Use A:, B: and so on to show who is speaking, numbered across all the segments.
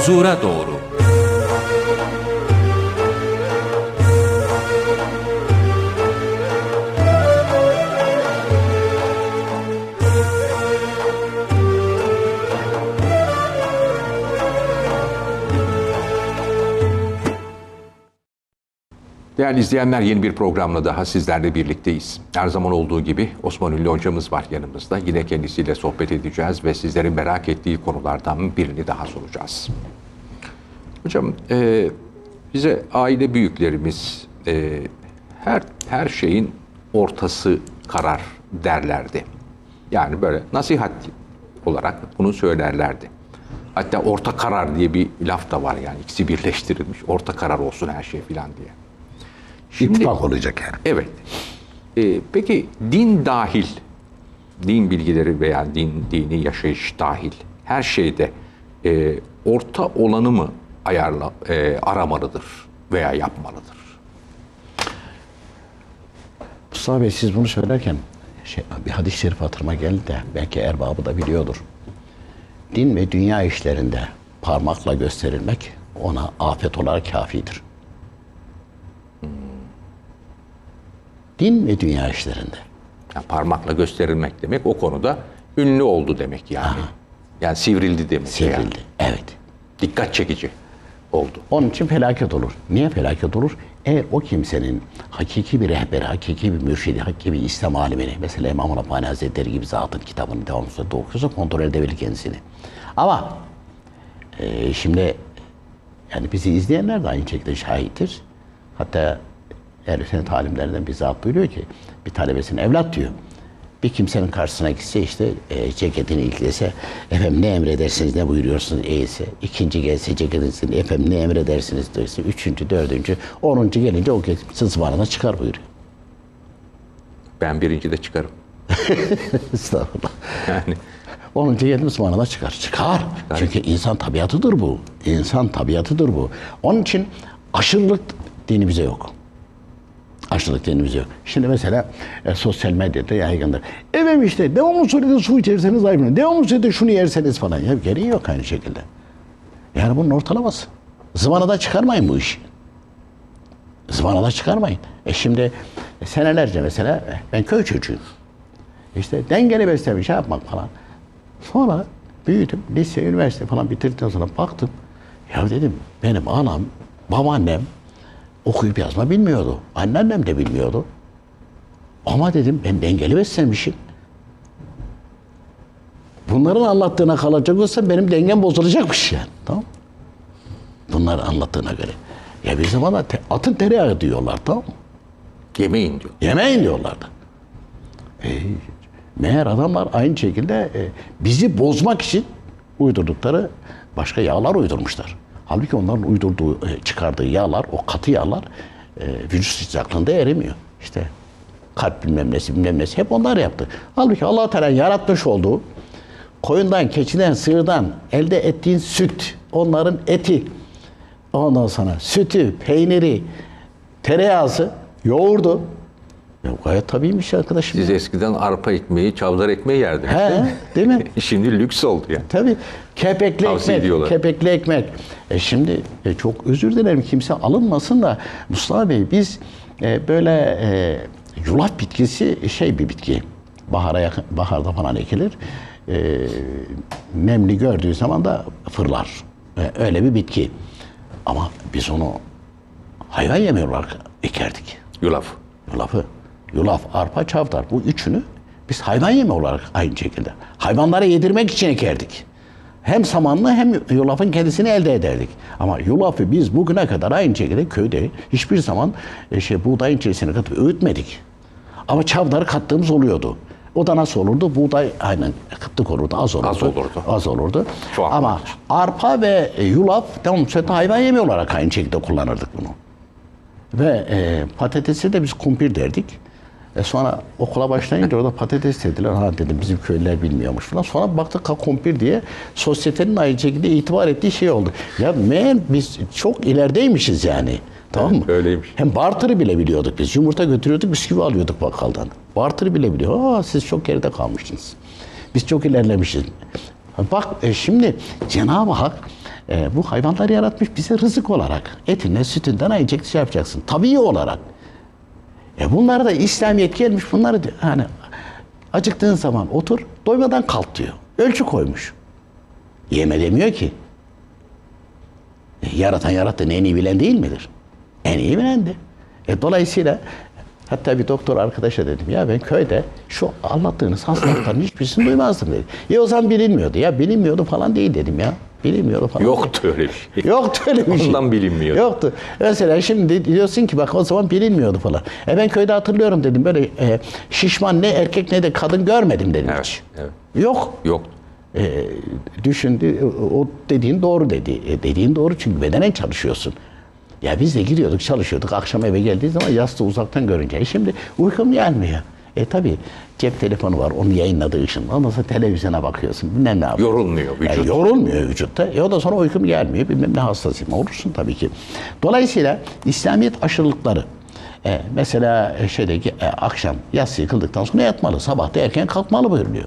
A: huzura doğru.
B: Değerli izleyenler yeni bir programla daha sizlerle birlikteyiz. Her zaman olduğu gibi Osman Ünlü hocamız var yanımızda. Yine kendisiyle sohbet edeceğiz ve sizlerin merak ettiği konulardan birini daha soracağız. Hocam e, bize aile büyüklerimiz e, her her şeyin ortası karar derlerdi. Yani böyle nasihat olarak bunu söylerlerdi. Hatta orta karar diye bir laf da var yani ikisi birleştirilmiş. Orta karar olsun her şey filan diye.
C: İttifak olacak yani.
B: Evet. Ee, peki din dahil, din bilgileri veya din dini yaşayış dahil her şeyde e, orta olanı mı ayarla e, aramalıdır veya yapmalıdır?
C: Mustafa Bey siz bunu söylerken şey, bir hadis-i şerif hatırıma geldi de belki erbabı da biliyordur. Din ve dünya işlerinde parmakla gösterilmek ona afet olarak kafidir. Din ve dünya işlerinde.
B: Yani parmakla gösterilmek demek o konuda ünlü oldu demek yani. Yani sivrildi demek. yani.
C: Sivrildi. Evet.
B: Dikkat çekici oldu.
C: Onun için felaket olur. Niye felaket olur? Eğer o kimsenin hakiki bir rehberi, hakiki bir mürşidi, hakiki bir İslam alimini, mesela İmam Rabbani Hazretleri gibi zatın kitabını devamlı okuyorsa kontrol edebilir kendisini. Ama e, şimdi yani bizi izleyenler de aynı şekilde şahittir. Hatta ehl sünnet alimlerinden bir zat buyuruyor ki bir talebesine evlat diyor. Bir kimsenin karşısına gitse işte e, ceketini ilgilese efendim ne emredersiniz ne buyuruyorsunuz eğilse. ikinci gelse ceketini efendim ne emredersiniz derse. Üçüncü, dördüncü, onuncu gelince o sızmanına çıkar buyuruyor.
B: Ben birinci de çıkarım.
C: Estağfurullah.
B: Yani
C: 10. geldi ısmarına çıkar. Çıkar. Çünkü insan tabiatıdır bu. İnsan tabiatıdır bu. Onun için aşırılık dinimize yok. Aşırılık dinimize yok. Şimdi mesela e, sosyal medyada yaygındır. Efendim işte devamlı surede su içerseniz zayıflanır. Devamlı surede şunu yerseniz falan. Ya gereği yok aynı şekilde. Yani bunun ortalaması. Zıvanada çıkarmayın bu işi. Zıvanada çıkarmayın. E şimdi e, senelerce mesela e, ben köy çocuğuyum. İşte dengeli beslemiş şey yapmak falan. Sonra büyüdüm. Lise, üniversite falan bitirdikten sonra baktım. Ya dedim benim anam, babaannem okuyup yazma bilmiyordu. Anneannem de bilmiyordu. Ama dedim ben dengeli beslenmişim. Bunların anlattığına kalacak olsa benim dengem bozulacakmış yani. Tamam Bunları anlattığına göre. Ya bir zamanlar te- atın tereyağı diyorlar tamam mı?
B: yemeyin diyor.
C: Yemeyin diyorlardı. E, meğer adamlar aynı şekilde e, bizi bozmak için uydurdukları başka yağlar uydurmuşlar. Halbuki onların uydurduğu, e, çıkardığı yağlar, o katı yağlar e, vücut sıcaklığında erimiyor. İşte kalp bilmem nesi bilmem nesi hep onlar yaptı. Halbuki allah Teala yaratmış olduğu koyundan, keçiden, sığırdan elde ettiğin süt, onların eti, ondan sonra sütü, peyniri, tereyağısı, yoğurdu. Ya gayet tabiiymiş arkadaşım.
B: Siz eskiden arpa ekmeği, çavdar ekmeği yerdiniz.
C: He,
B: değil mi?
C: değil mi?
B: Şimdi lüks oldu yani.
C: Tabii kepekli
B: Tavsiye
C: ekmek,
B: ediyorlar.
C: kepekli ekmek. E şimdi e, çok özür dilerim kimse alınmasın da Mustafa Bey biz e, böyle e, yulaf bitkisi şey bir bitki. Bahara yakın, baharda falan ekilir. E, nemli gördüğü zaman da fırlar. E, öyle bir bitki. Ama biz onu hayvan yemiyor olarak ekerdik.
B: Yulaf.
C: Yulafı. Yulaf, arpa, çavdar. Bu üçünü biz hayvan yemi olarak aynı şekilde. Hayvanlara yedirmek için ekerdik. Hem samanlı hem yulafın kendisini elde ederdik. Ama yulafı biz bugüne kadar aynı şekilde köyde hiçbir zaman e, şey, buğdayın içerisine katıp öğütmedik. Ama çavdarı kattığımız oluyordu. O da nasıl olurdu? Buğday aynen kıtlık olurdu, az olurdu.
B: Az olurdu.
C: Az olurdu.
B: An
C: Ama arpa ve e, yulaf tamam sürekli hayvan yemi olarak aynı şekilde kullanırdık bunu. Ve e, patatesi de biz kumpir derdik. E sonra okula başlayınca orada patates dediler. Ha dedim bizim köylüler bilmiyormuş falan. Sonra baktık ha kumpir diye sosyetenin aynı şekilde itibar ettiği şey oldu. Ya meğer biz çok ilerideymişiz yani. Tamam mı?
B: öyleymiş.
C: Hem barter'ı bile biliyorduk biz. Yumurta götürüyorduk, bisküvi alıyorduk bakkaldan. Barter'ı bile biliyor. Aa siz çok geride kalmışsınız. Biz çok ilerlemişiz. Bak e, şimdi Cenab-ı Hak e, bu hayvanları yaratmış bize rızık olarak. Etinden, sütünden ayıcak şey yapacaksın. Tabii olarak. E bunlara da İslamiyet gelmiş. Bunları hani acıktığın zaman otur, doymadan kalk diyor. Ölçü koymuş. Yeme demiyor ki. E, yaratan yarattığını en iyi bilen değil midir? En iyi bilendi. E, dolayısıyla hatta bir doktor arkadaşa dedim ya ben köyde şu anlattığınız hastalıkların hiçbirisini duymazdım dedi. Ya o zaman bilinmiyordu. Ya bilinmiyordu falan değil dedim ya. Bilinmiyordu falan.
B: Yoktu öyle bir şey.
C: Yoktu öyle bir şey.
B: Ondan bilinmiyor.
C: Yoktu. Mesela şimdi diyorsun ki bak o zaman bilinmiyordu falan. E ben köyde hatırlıyorum dedim böyle e, şişman ne erkek ne de kadın görmedim dedim
B: Evet,
C: hiç.
B: evet.
C: Yok.
B: Yoktu.
C: E, düşündü o dediğin doğru dedi. E, dediğin doğru çünkü bedenen çalışıyorsun. Ya biz de gidiyorduk çalışıyorduk akşam eve geldiği zaman yastığı uzaktan görünce. E şimdi uykum gelmiyor. E tabi cep telefonu var onun yayınladığı ışın. Ondan sonra televizyona bakıyorsun bilmem ne yapıyorsun.
B: Yorulmuyor vücut.
C: Yani yorulmuyor vücutta. E o da sonra uykum gelmiyor. Bilmem ne hastasıyım. Olursun tabii ki. Dolayısıyla İslamiyet aşırılıkları e, mesela e, şeydeki e, akşam yatsı yıkıldıktan sonra yatmalı. Sabah da erken kalkmalı buyuruluyor.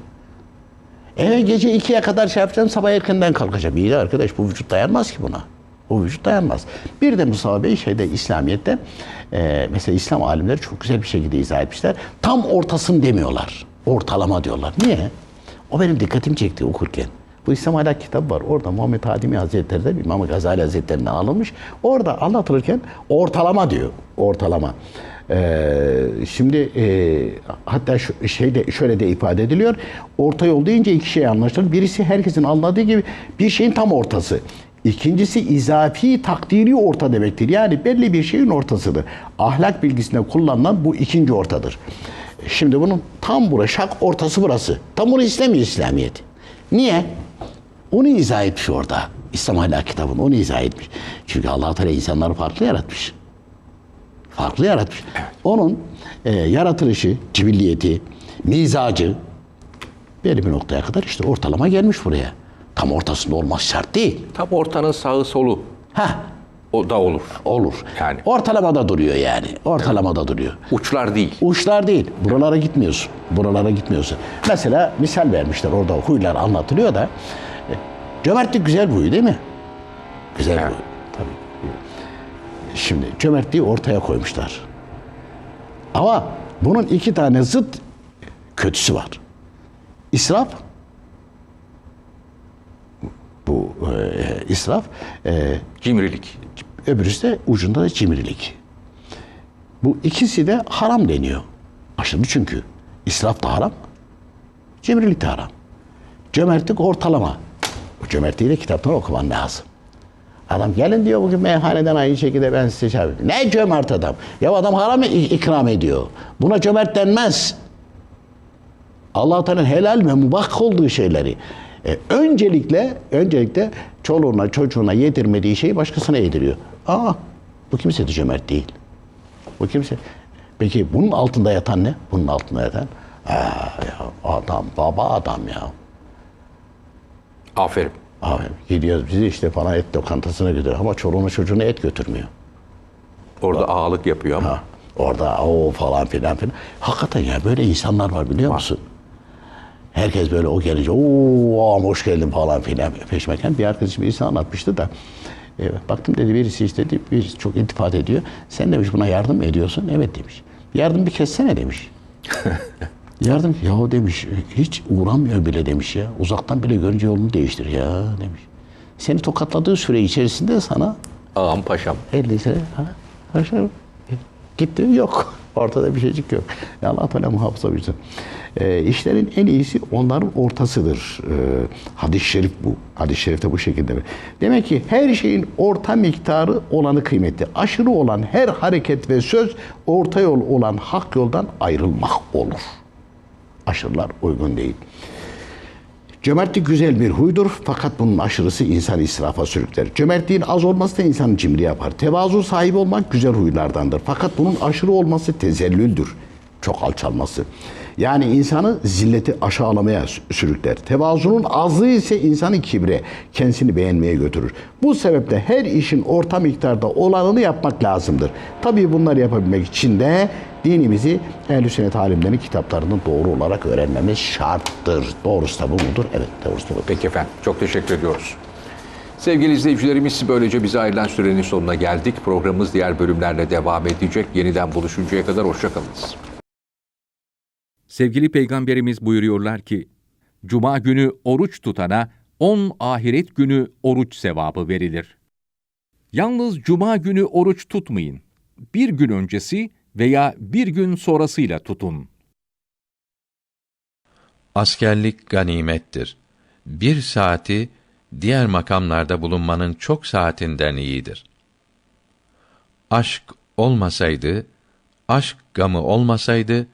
C: Eve gece ikiye kadar şey yapacağım, sabah erkenden kalkacağım. İyi de arkadaş bu vücut dayanmaz ki buna. Bu vücut dayanmaz. Bir de Mustafa Bey şeyde İslamiyet'te e, mesela İslam alimleri çok güzel bir şekilde izah etmişler. Tam ortasını demiyorlar. Ortalama diyorlar. Niye? O benim dikkatimi çekti okurken. Bu İslam Ahlak kitabı var. Orada Muhammed Hadimi Hazretleri de İmam Gazali Hazretleri'nden alınmış. Orada anlatılırken ortalama diyor. Ortalama. Ee, şimdi e, hatta şu, şeyde şöyle de ifade ediliyor. Orta yol deyince iki şey anlaşılır. Birisi herkesin anladığı gibi bir şeyin tam ortası. İkincisi izafi takdiri orta demektir. Yani belli bir şeyin ortasıdır. Ahlak bilgisinde kullanılan bu ikinci ortadır. Şimdi bunun tam burası, şak ortası burası. Tam bunu istemiyor İslamiyet. Niye? Onu izah etmiş orada. İslam Ahlak kitabını onu izah etmiş. Çünkü allah Teala insanları farklı yaratmış. Farklı yaratmış. Onun e, yaratılışı, cibilliyeti, mizacı belli bir noktaya kadar işte ortalama gelmiş buraya. Tam ortasında olmaz şart değil.
B: Tam ortanın sağı solu
C: Ha
B: o da olur.
C: olur.
B: Yani.
C: Ortalamada duruyor yani. Ortalamada duruyor.
B: Uçlar değil.
C: Uçlar değil. Buralara gitmiyorsun. Buralara gitmiyorsun. Mesela misal vermişler orada huylar anlatılıyor da. e, Cömertlik güzel bir huy değil mi? Güzel bir
B: Evet.
C: huy. Tabii. Şimdi cömertliği ortaya koymuşlar. Ama bunun iki tane zıt kötüsü var. İsraf. Bu e, israf. E,
B: Cimrilik.
C: öbürüsü de ucunda da cimrilik. Bu ikisi de haram deniyor. Aşırı çünkü. İsraf da haram, cimrilik de haram. Cömertlik ortalama. Bu cömertliği de kitaptan okuman lazım. Adam gelin diyor bugün meyhaneden aynı şekilde ben size şey yapayım. Ne cömert adam? Ya adam haram ik- ikram ediyor. Buna cömert denmez. Allah Teala'nın helal ve mubah olduğu şeyleri e, öncelikle öncelikle çoluğuna çocuğuna yedirmediği şeyi başkasına yediriyor. Aa bu kimse de cömert değil. Bu kimse. Peki bunun altında yatan ne? Bunun altında yatan Aa, ya adam baba adam ya.
B: Aferin.
C: Abi gidiyoruz bizi işte falan et lokantasına götürüyor ama çoluğuna çocuğuna et götürmüyor.
B: Orada ağalık yapıyor ama.
C: Ha, orada o falan filan filan. Hakikaten ya böyle insanlar var biliyor musun? Herkes böyle o gelince ooo hoş geldin falan filan peşmeken bir arkadaşım birisi anlatmıştı da e, baktım dedi birisi işte birisi çok iltifat ediyor. Sen demiş buna yardım mı ediyorsun? Evet demiş. Yardım bir kessene demiş. yardım ya demiş hiç uğramıyor bile demiş ya. Uzaktan bile görünce yolunu değiştir ya demiş. Seni tokatladığı süre içerisinde sana
B: Ağam paşam.
C: 50 sene ha, aşağı gitti yok. Ortada bir şeycik yok. Ya Allah Teala muhafaza bilsin. E, işlerin en iyisi onların ortasıdır. E, hadis-i şerif bu. Hadis-i şerifte bu şekilde. Demek ki her şeyin orta miktarı olanı kıymetli. Aşırı olan her hareket ve söz orta yol olan hak yoldan ayrılmak olur. Aşırılar uygun değil. Cömertlik güzel bir huydur fakat bunun aşırısı insan israfa sürükler. Cömertliğin az olması da insanı cimri yapar. Tevazu sahibi olmak güzel huylardandır. Fakat bunun aşırı olması tezellüldür. Çok alçalması. Yani insanı zilleti aşağılamaya sü- sürükler. Tevazunun azlığı ise insanı kibre, kendisini beğenmeye götürür. Bu sebeple her işin orta miktarda olanını yapmak lazımdır. Tabii bunları yapabilmek için de dinimizi ehl-i sünnet alimlerinin kitaplarını doğru olarak öğrenmemiz şarttır. Doğrusu da bu mudur? Evet doğrusu da bu.
B: Peki efendim. Çok teşekkür ediyoruz. Sevgili izleyicilerimiz böylece bize ayrılan sürenin sonuna geldik. Programımız diğer bölümlerle devam edecek. Yeniden buluşuncaya kadar hoşçakalınız. Sevgili Peygamberimiz buyuruyorlar ki, Cuma günü oruç tutana 10 ahiret günü oruç sevabı verilir. Yalnız Cuma günü oruç tutmayın. Bir gün öncesi veya bir gün sonrasıyla tutun.
A: Askerlik ganimettir. Bir saati diğer makamlarda bulunmanın çok saatinden iyidir. Aşk olmasaydı, aşk gamı olmasaydı,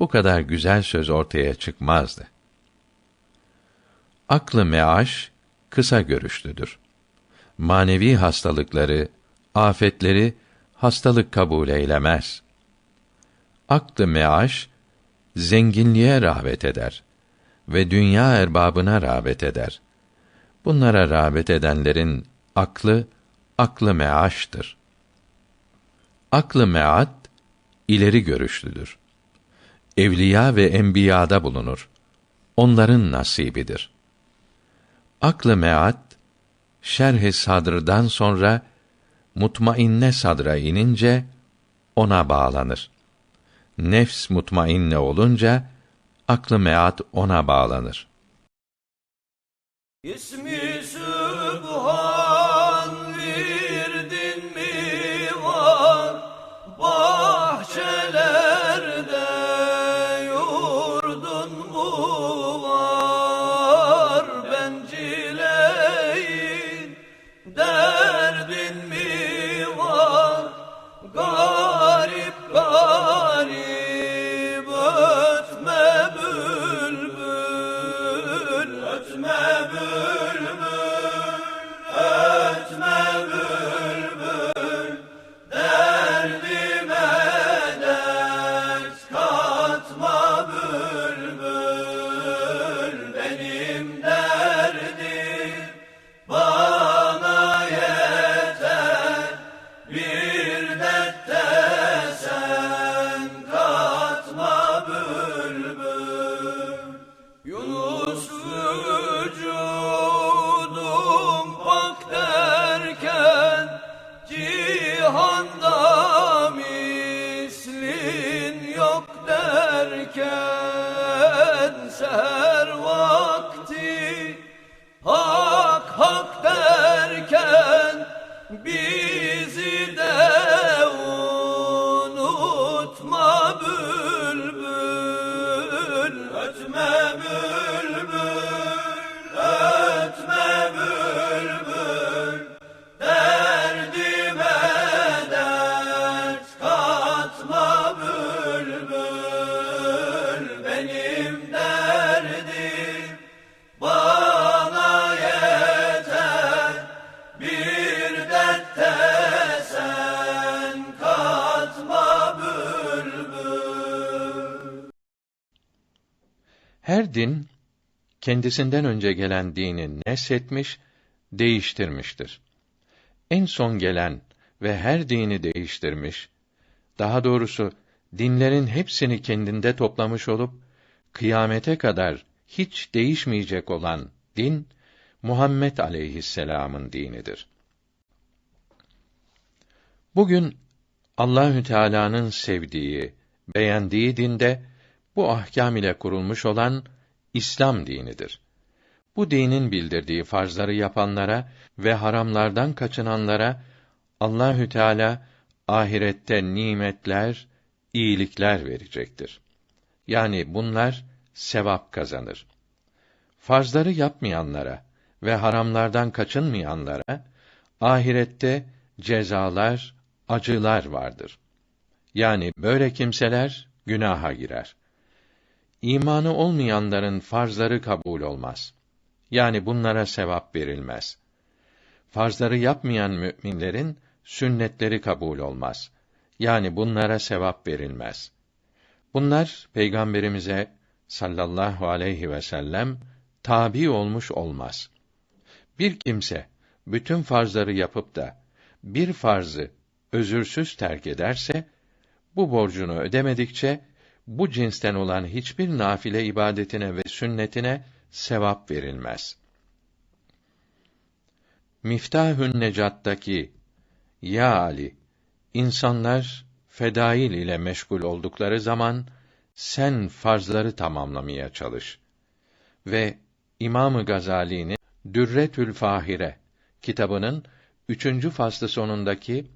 A: bu kadar güzel söz ortaya çıkmazdı. Aklı meaş, kısa görüşlüdür. Manevi hastalıkları, afetleri, hastalık kabul eylemez. Aklı meaş, zenginliğe rağbet eder ve dünya erbabına rağbet eder. Bunlara rağbet edenlerin aklı aklı meaştır. Aklı meat ileri görüşlüdür. Evliya ve enbiyada bulunur. Onların nasibidir. Aklı meat şerh-i sadrdan sonra mutmainne sadra inince ona bağlanır. Nefs mutmainne olunca aklı meat ona bağlanır.
D: İsmi
A: kendisinden önce gelen dini neshetmiş, değiştirmiştir. En son gelen ve her dini değiştirmiş, daha doğrusu dinlerin hepsini kendinde toplamış olup kıyamete kadar hiç değişmeyecek olan din Muhammed aleyhisselam'ın dinidir. Bugün Allahü Teala'nın sevdiği, beğendiği dinde bu ahkâm ile kurulmuş olan İslam dinidir. Bu dinin bildirdiği farzları yapanlara ve haramlardan kaçınanlara Allahü Teala ahirette nimetler, iyilikler verecektir. Yani bunlar sevap kazanır. Farzları yapmayanlara ve haramlardan kaçınmayanlara ahirette cezalar, acılar vardır. Yani böyle kimseler günaha girer. İmanı olmayanların farzları kabul olmaz. Yani bunlara sevap verilmez. Farzları yapmayan müminlerin sünnetleri kabul olmaz. Yani bunlara sevap verilmez. Bunlar peygamberimize sallallahu aleyhi ve sellem tabi olmuş olmaz. Bir kimse bütün farzları yapıp da bir farzı özürsüz terk ederse bu borcunu ödemedikçe bu cinsten olan hiçbir nafile ibadetine ve sünnetine sevap verilmez. Miftahün Necat'taki Ya Ali, insanlar fedail ile meşgul oldukları zaman sen farzları tamamlamaya çalış. Ve İmam Gazali'nin Dürretül Fahire kitabının üçüncü faslı sonundaki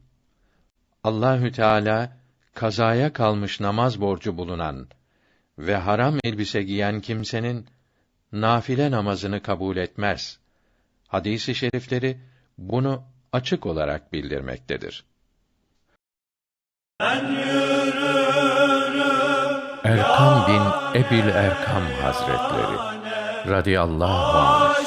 A: Allahü Teala kazaya kalmış namaz borcu bulunan ve haram elbise giyen kimsenin nafile namazını kabul etmez. Hadisi şerifleri bunu açık olarak bildirmektedir. Erkam bin Ebil Erkam Hazretleri radıyallahu anh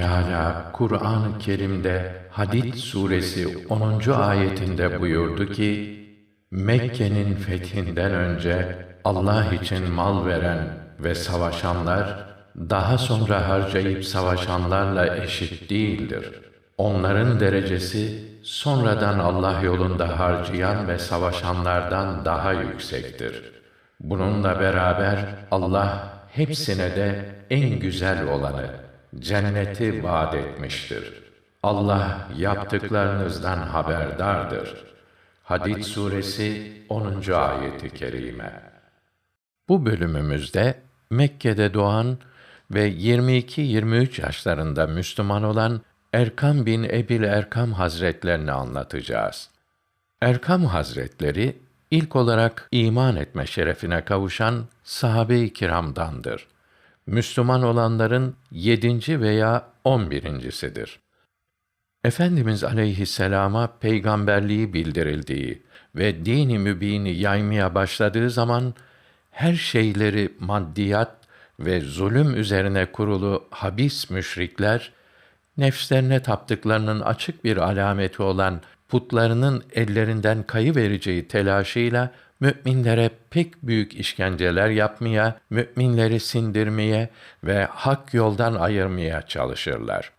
A: Teala Kur'an-ı Kerim'de Hadid suresi 10. ayetinde buyurdu ki Mekke'nin fethinden önce Allah için mal veren ve savaşanlar daha sonra harcayıp savaşanlarla eşit değildir. Onların derecesi sonradan Allah yolunda harcayan ve savaşanlardan daha yüksektir. Bununla beraber Allah hepsine de en güzel olanı cenneti vaat etmiştir. Allah yaptıklarınızdan haberdardır. Hadid suresi 10. ayeti kerime. Bu bölümümüzde Mekke'de doğan ve 22-23 yaşlarında Müslüman olan Erkam bin Ebil Erkam Hazretlerini anlatacağız. Erkam Hazretleri ilk olarak iman etme şerefine kavuşan sahabe-i kiramdandır. Müslüman olanların yedinci veya on birincisidir. Efendimiz aleyhisselama peygamberliği bildirildiği ve dini mübini yaymaya başladığı zaman her şeyleri maddiyat ve zulüm üzerine kurulu habis müşrikler nefslerine taptıklarının açık bir alameti olan putlarının ellerinden kayıvereceği telaşıyla müminlere pek büyük işkenceler yapmaya, müminleri sindirmeye ve hak yoldan ayırmaya çalışırlar.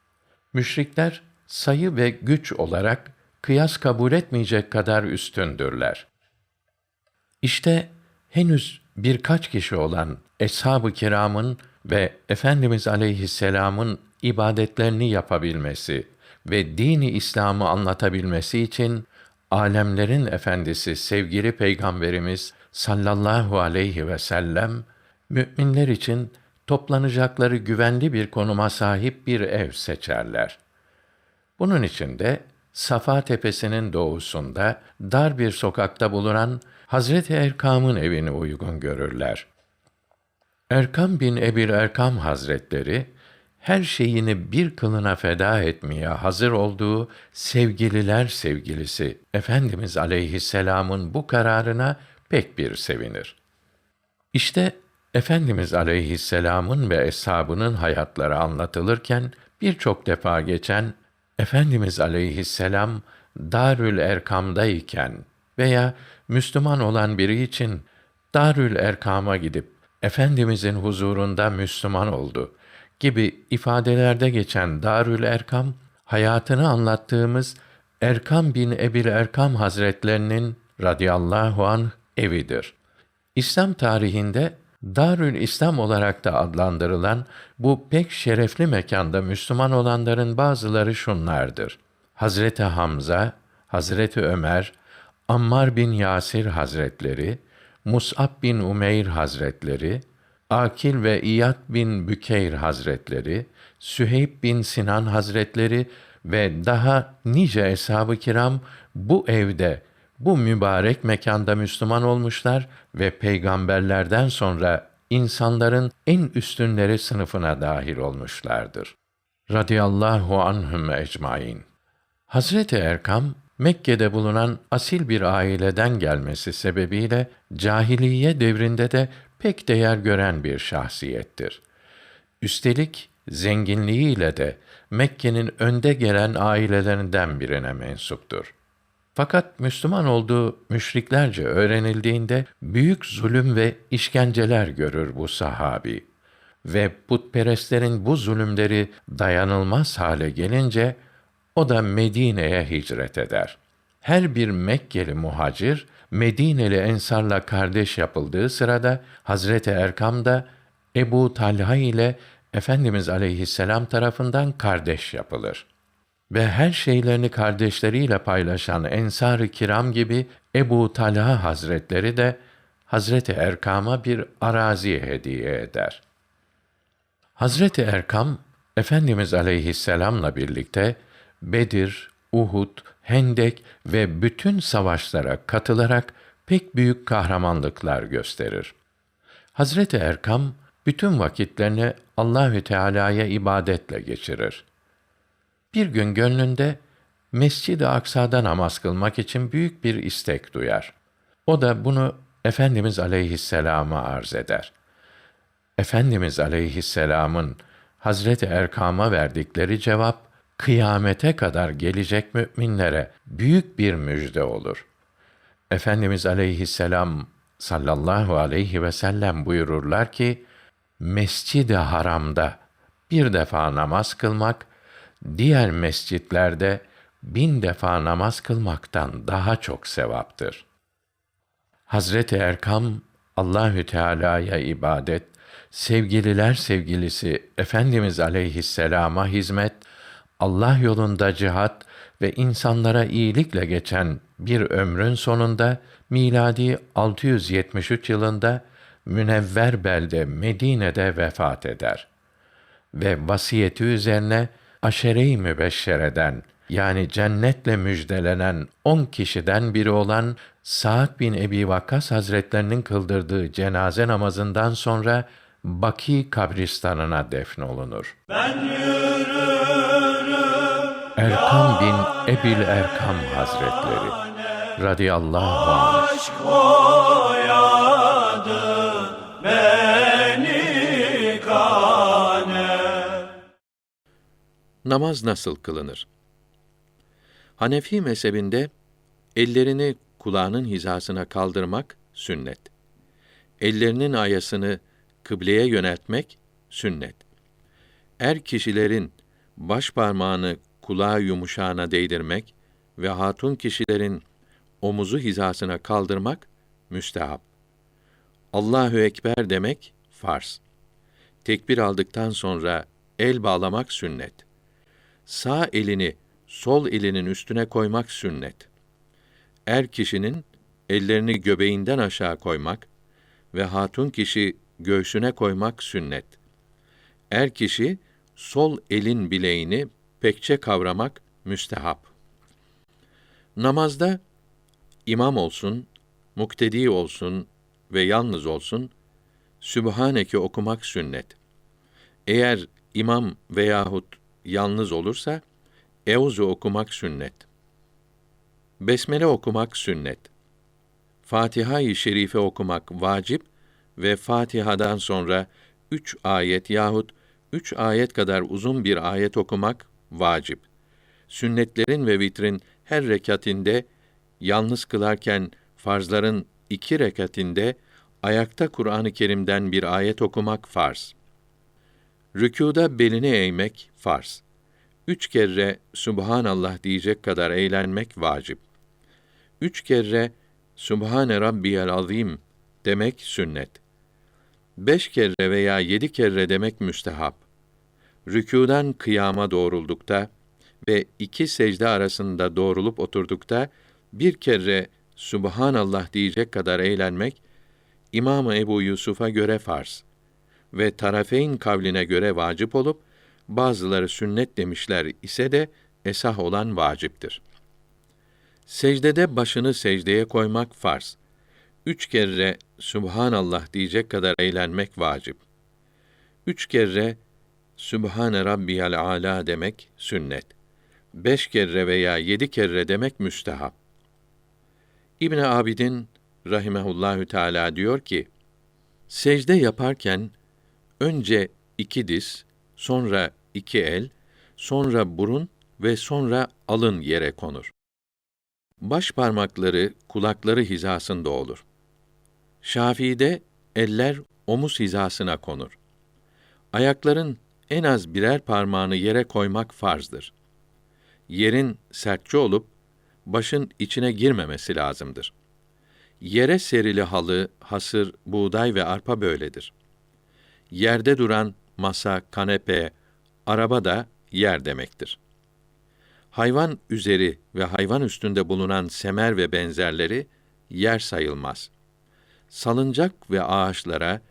A: Müşrikler sayı ve güç olarak kıyas kabul etmeyecek kadar üstündürler. İşte henüz birkaç kişi olan eshab-ı kiramın ve Efendimiz aleyhisselamın ibadetlerini yapabilmesi ve dini İslam'ı anlatabilmesi için alemlerin efendisi sevgili peygamberimiz sallallahu aleyhi ve sellem müminler için toplanacakları güvenli bir konuma sahip bir ev seçerler. Bunun için de Safa tepesinin doğusunda dar bir sokakta bulunan Hazreti Erkam'ın evini uygun görürler. Erkam bin Ebil Erkam Hazretleri her şeyini bir kılına feda etmeye hazır olduğu sevgililer sevgilisi Efendimiz aleyhisselamın bu kararına pek bir sevinir. İşte Efendimiz aleyhisselamın ve eshabının hayatları anlatılırken birçok defa geçen Efendimiz aleyhisselam Darül Erkam'dayken veya Müslüman olan biri için Darül Erkam'a gidip Efendimizin huzurunda Müslüman oldu gibi ifadelerde geçen Darül Erkam, hayatını anlattığımız Erkam bin Ebil Erkam Hazretlerinin radıyallahu anh evidir. İslam tarihinde Darül İslam olarak da adlandırılan bu pek şerefli mekanda Müslüman olanların bazıları şunlardır. Hazreti Hamza, Hazreti Ömer, Ammar bin Yasir Hazretleri, Mus'ab bin Umeyr Hazretleri, Akil ve İyad bin Bükeyr Hazretleri, Süheyb bin Sinan Hazretleri ve daha nice eshab-ı kiram bu evde, bu mübarek mekanda Müslüman olmuşlar ve peygamberlerden sonra insanların en üstünleri sınıfına dahil olmuşlardır. Radiyallahu anhum ecmaîn. Hazreti Erkam Mekke'de bulunan asil bir aileden gelmesi sebebiyle cahiliye devrinde de pek değer gören bir şahsiyettir. Üstelik zenginliğiyle de Mekke'nin önde gelen ailelerinden birine mensuptur. Fakat Müslüman olduğu müşriklerce öğrenildiğinde büyük zulüm ve işkenceler görür bu sahabi ve putperestlerin bu zulümleri dayanılmaz hale gelince o da Medine'ye hicret eder. Her bir Mekkeli muhacir Medineli Ensar'la kardeş yapıldığı sırada Hazreti Erkam da Ebu Talha ile Efendimiz aleyhisselam tarafından kardeş yapılır. Ve her şeylerini kardeşleriyle paylaşan Ensar-ı Kiram gibi Ebu Talha Hazretleri de Hazreti Erkam'a bir arazi hediye eder. Hazreti Erkam Efendimiz aleyhisselamla birlikte Bedir, Uhud, Hendek ve bütün savaşlara katılarak pek büyük kahramanlıklar gösterir. Hazreti Erkam bütün vakitlerini Allahü Teala'ya ibadetle geçirir. Bir gün gönlünde Mescid-i Aksa'da namaz kılmak için büyük bir istek duyar. O da bunu Efendimiz aleyhisselama arz eder. Efendimiz aleyhisselamın Hazreti Erkam'a verdikleri cevap kıyamete kadar gelecek müminlere büyük bir müjde olur. Efendimiz aleyhisselam sallallahu aleyhi ve sellem buyururlar ki Mescid-i Haram'da bir defa namaz kılmak diğer mescitlerde bin defa namaz kılmaktan daha çok sevaptır. Hazreti Erkam Allahü Teala'ya ibadet, sevgililer sevgilisi Efendimiz aleyhisselama hizmet, Allah yolunda cihat ve insanlara iyilikle geçen bir ömrün sonunda miladi 673 yılında münevver belde Medine'de vefat eder. Ve vasiyeti üzerine aşere-i mübeşşereden yani cennetle müjdelenen on kişiden biri olan Sa'd bin Ebi Vakkas Hazretlerinin kıldırdığı cenaze namazından sonra Baki kabristanına defnolunur.
D: Ben
A: Erkam bin Ebil Erkam Hazretleri radıyallahu anh
D: aşk boyadı beni kane
A: Namaz nasıl kılınır? Hanefi mezhebinde ellerini kulağının hizasına kaldırmak sünnet. Ellerinin ayasını kıbleye yöneltmek sünnet. Er kişilerin baş parmağını kulağı yumuşağına değdirmek ve hatun kişilerin omuzu hizasına kaldırmak müstehap. Allahu ekber demek farz. Tekbir aldıktan sonra el bağlamak sünnet. Sağ elini sol elinin üstüne koymak sünnet. Er kişinin ellerini göbeğinden aşağı koymak ve hatun kişi göğsüne koymak sünnet. Er kişi sol elin bileğini pekçe kavramak müstehap. Namazda imam olsun, muktedi olsun ve yalnız olsun Sübhaneke okumak sünnet. Eğer imam veyahut yalnız olursa Euzu okumak sünnet. Besmele okumak sünnet. Fatiha-i Şerife okumak vacip ve Fatiha'dan sonra üç ayet yahut üç ayet kadar uzun bir ayet okumak vacip. Sünnetlerin ve vitrin her rekatinde yalnız kılarken farzların iki rekatinde ayakta Kur'an-ı Kerim'den bir ayet okumak farz. Rükûda belini eğmek farz. Üç kere Subhanallah diyecek kadar eğlenmek vacip. Üç kere Subhane Rabbiyel Azim demek sünnet. Beş kere veya yedi kere demek müstehap. Rükûdan kıyama doğruldukta ve iki secde arasında doğrulup oturdukta bir kere Subhanallah diyecek kadar eğlenmek İmam Ebu Yusuf'a göre farz ve tarafeyn kavline göre vacip olup bazıları sünnet demişler ise de esah olan vaciptir. Secdede başını secdeye koymak farz. Üç kere Subhanallah diyecek kadar eğlenmek vacip. Üç kere Sübhane Rabbiyal Ala demek sünnet. Beş kere veya yedi kere demek müstehap. İbn Abidin rahimehullahü teala diyor ki: Secde yaparken önce iki diz, sonra iki el, sonra burun ve sonra alın yere konur. Baş parmakları kulakları hizasında olur. Şafii'de eller omuz hizasına konur. Ayakların en az birer parmağını yere koymak farzdır. Yerin sertçe olup başın içine girmemesi lazımdır. Yere serili halı, hasır, buğday ve arpa böyledir. Yerde duran masa, kanepe, araba da yer demektir. Hayvan üzeri ve hayvan üstünde bulunan semer ve benzerleri yer sayılmaz. Salıncak ve ağaçlara,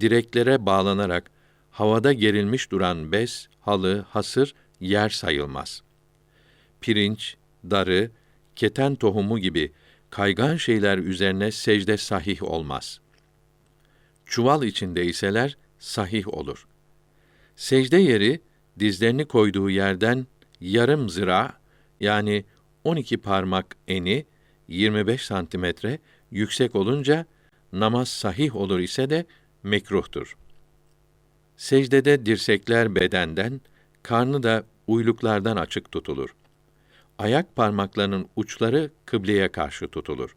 A: direklere bağlanarak havada gerilmiş duran bez, halı, hasır yer sayılmaz. Pirinç, darı, keten tohumu gibi kaygan şeyler üzerine secde sahih olmaz. Çuval içinde iseler sahih olur. Secde yeri dizlerini koyduğu yerden yarım zira yani 12 parmak eni 25 santimetre yüksek olunca namaz sahih olur ise de mekruhtur. Secdede dirsekler bedenden, karnı da uyluklardan açık tutulur. Ayak parmaklarının uçları kıbleye karşı tutulur.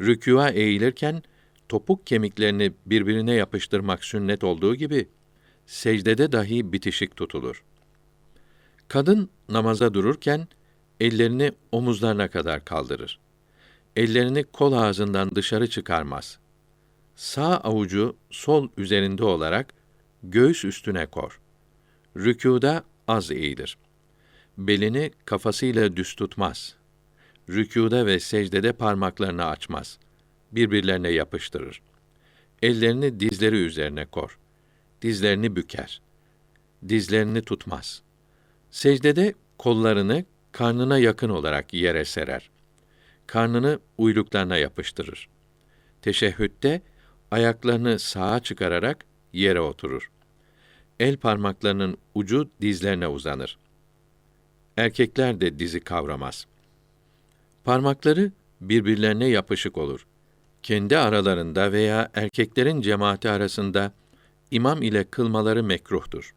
A: Rükûa eğilirken topuk kemiklerini birbirine yapıştırmak sünnet olduğu gibi secdede dahi bitişik tutulur. Kadın namaza dururken ellerini omuzlarına kadar kaldırır. Ellerini kol ağzından dışarı çıkarmaz. Sağ avucu sol üzerinde olarak göğüs üstüne kor. Rükûda az eğilir. Belini kafasıyla düz tutmaz. Rükûda ve secdede parmaklarını açmaz. Birbirlerine yapıştırır. Ellerini dizleri üzerine kor. Dizlerini büker. Dizlerini tutmaz. Secdede kollarını karnına yakın olarak yere serer. Karnını uyluklarına yapıştırır. Teşehhütte ayaklarını sağa çıkararak yere oturur. El parmaklarının ucu dizlerine uzanır. Erkekler de dizi kavramaz. Parmakları birbirlerine yapışık olur. Kendi aralarında veya erkeklerin cemaati arasında imam ile kılmaları mekruhtur.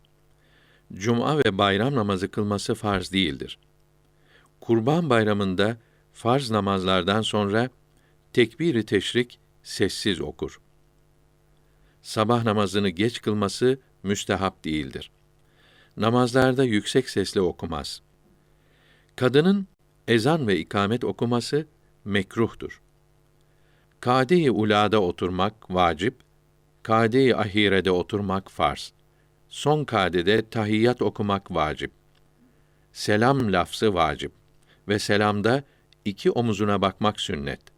A: Cuma ve bayram namazı kılması farz değildir. Kurban bayramında farz namazlardan sonra tekbiri teşrik sessiz okur. Sabah namazını geç kılması müstehap değildir. Namazlarda yüksek sesle okumaz. Kadının ezan ve ikamet okuması mekruhtur. Kade-i ulada oturmak vacip, kade-i ahirede oturmak farz. Son kadede tahiyyat okumak vacip. Selam lafzı vacip ve selamda iki omuzuna bakmak sünnet.